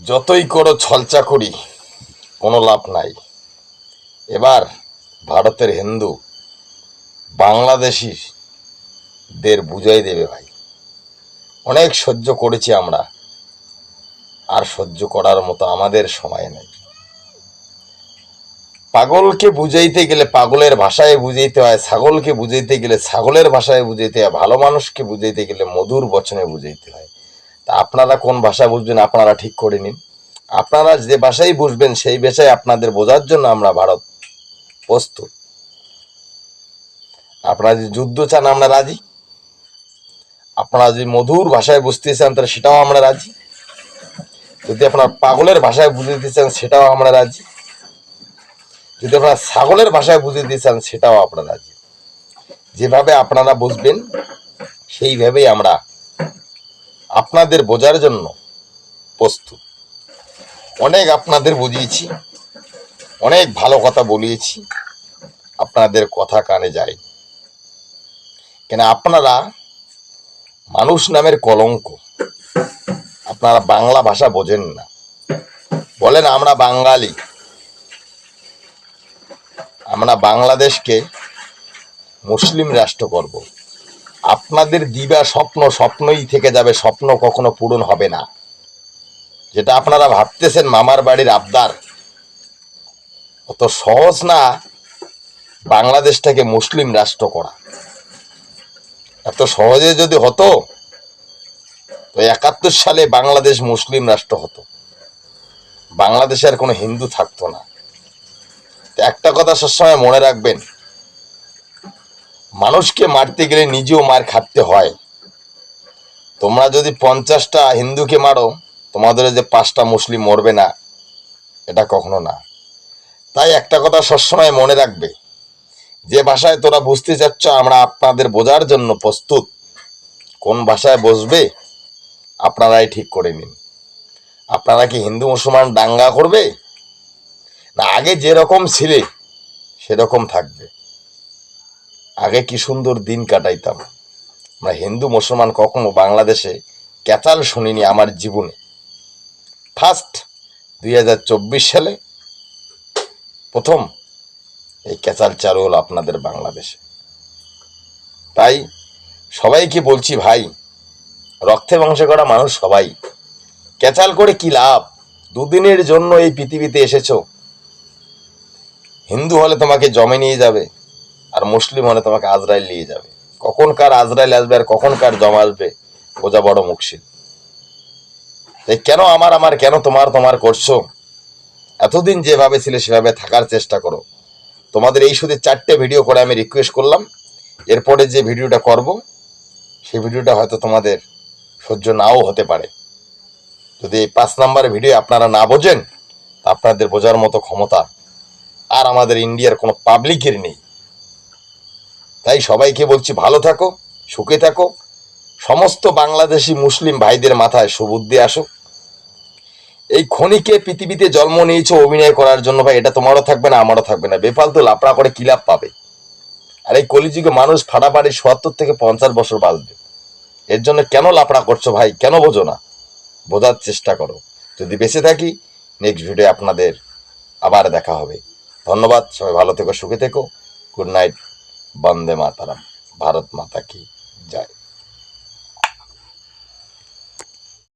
যতই করো ছলচা করি, কোনো লাভ নাই। এবার ভারতের হিন্দু বাংলাদেশিদের বুঝাই দেবে ভাই। অনেক সহ্য করেছি আমরা, আর সহ্য করার মতো আমাদের সময় নেই। পাগলকে বুঝাইতে গেলে পাগলের ভাষায় বুঝাইতে হয়, ছাগলকে বুঝাইতে গেলে ছাগলের ভাষায় বুঝাইতে হয়, ভালো মানুষকে বুঝাইতে গেলে মধুর বচনে বুঝাইতে হয়। তা আপনারা কোন ভাষা বুঝবেন আপনারা ঠিক করে নিন। আপনারা যে ভাষাই বুঝবেন, সেই ভাষায় আপনাদের বোঝার জন্য আমরা ভারত প্রস্তুত। আপনারা যদি যুদ্ধ চান, আমরা রাজি। আপনারা যদি মধুর ভাষায় বুঝতে চান, তাহলে সেটাও আমরা রাজি। যদি আপনার পাগলের ভাষায় বুঝতে চান, সেটাও আমরা রাজি। যদি আপনারা ছাগলের ভাষায় বুঝতে চান, সেটাও আপনারা রাজি। যেভাবে আপনারা বুঝবেন, সেইভাবেই আমরা আপনাদের বোঝার জন্য প্রস্তুত। অনেক আপনাদের বুঝিয়েছি, অনেক ভালো কথা বলিয়েছি, আপনাদের কথা কানে যায় কেন আপনারা মানুষ নামের কলঙ্ক, আপনারা বাংলা ভাষা বোঝেন না। বলেন, আমরা বাঙালি। আমরা বাংলাদেশকে মুসলিম রাষ্ট্র করব। আপনাদের দিবা স্বপ্ন, স্বপ্নই থেকে যাবে, স্বপ্ন কখনো পূরণ হবে না। যেটা আপনারা ভাবতেছেন মামার বাড়ির আবদার, অত সহজ না বাংলাদেশটাকে মুসলিম রাষ্ট্র করা। এত সহজে যদি হতো, তো একাত্তর সালে বাংলাদেশ মুসলিম রাষ্ট্র হতো। বাংলাদেশে আর কোনো হিন্দু থাকতো না। একটা কথা সবসময় মনে রাখবেন মানুষকে মারতে গেলে নিজেও মার খাটতে হয়। তোমরা যদি পঞ্চাশটা হিন্দুকে মারো, তোমাদের যে পাঁচটা মুসলিম মরবে না, এটা কখনো না। তাই একটা কথা সবসময় মনে রাখবে, যে ভাষায় তোরা বুঝতে চাচ্ছ, আমরা আপনাদের বোঝার জন্য প্রস্তুত। কোন ভাষায় বসবে, আপনারাই ঠিক করে নিন। আপনারা কি হিন্দু, মুসলমান দাঙ্গা করবে? না, আগে যেরকম ছিলে, সেরকম থাকবে। আগে কি সুন্দর দিন কাটাইতাম? আমরা হিন্দু, মুসলমান কখনো বাংলাদেশে ক্যাচাল শুনিনি আমার জীবনে। ফার্স্ট দুই হাজার চব্বিশ সালে প্রথম এই ক্যাচাল চালু হলো আপনাদের বাংলাদেশে। তাই সবাইকে বলছি ভাই, রক্তে মাংসে করা মানুষ সবাই, ক্যাচাল করে কি লাভ? দুদিনের জন্য এই পৃথিবীতে এসেছ। হিন্দু হলে তোমাকে জমে নিয়ে যাবে। আর মুসলিম হলে তোমাকে আজরাইল নিয়ে যাবে। কখন কার আজরাইল আসবে আর কখন কার জমা আসবে বোঝা বড় মুশকিল। তাই কেন আমার আমার, কেন তোমার তোমার করছ? এতদিন যেভাবে ছিলে সেভাবে থাকার চেষ্টা করো। তোমাদের এই শুধু চারটে ভিডিও করে আমি রিকোয়েস্ট করলাম। এরপরে যে ভিডিওটা করব, সেই ভিডিওটা হয়তো তোমাদের সহ্য নাও হতে পারে। যদি এই পাঁচ নাম্বার ভিডিও আপনারা না বোঝেন আপনাদের বোঝার মতো ক্ষমতা আর আমাদের ইন্ডিয়ার কোনো পাবলিকের নেই। তাই সবাইকে বলছি ভালো থাকো, সুখে থাকো। সমস্ত বাংলাদেশি মুসলিম ভাইদের মাথায় সুবুদ্ধি আসুক। এই খনিকে পৃথিবীতে জন্ম নিয়েছে, অভিনয় করার জন্য ভাই, এটা তোমারও থাকবে না, আমারও থাকবে না। বেফালতু লাপড়া করে কি লাভ পাবে? আর এই কলিযুগে মানুষ ফাটাফাটি সত্তর থেকে পঞ্চাশ বছর বাঁচবে। এর জন্য কেন লাপড়া করছ ভাই? কেন বোঝো না? বোঝার চেষ্টা করো। যদি বেঁচে থাকি নেক্সট ভিডিও আপনাদের আবার দেখা হবে। ধন্যবাদ, সবাই ভালো থেকো, সুখে থেকো। গুড নাইট বন্দে মাতারাম ভারত মাতা কি জয়।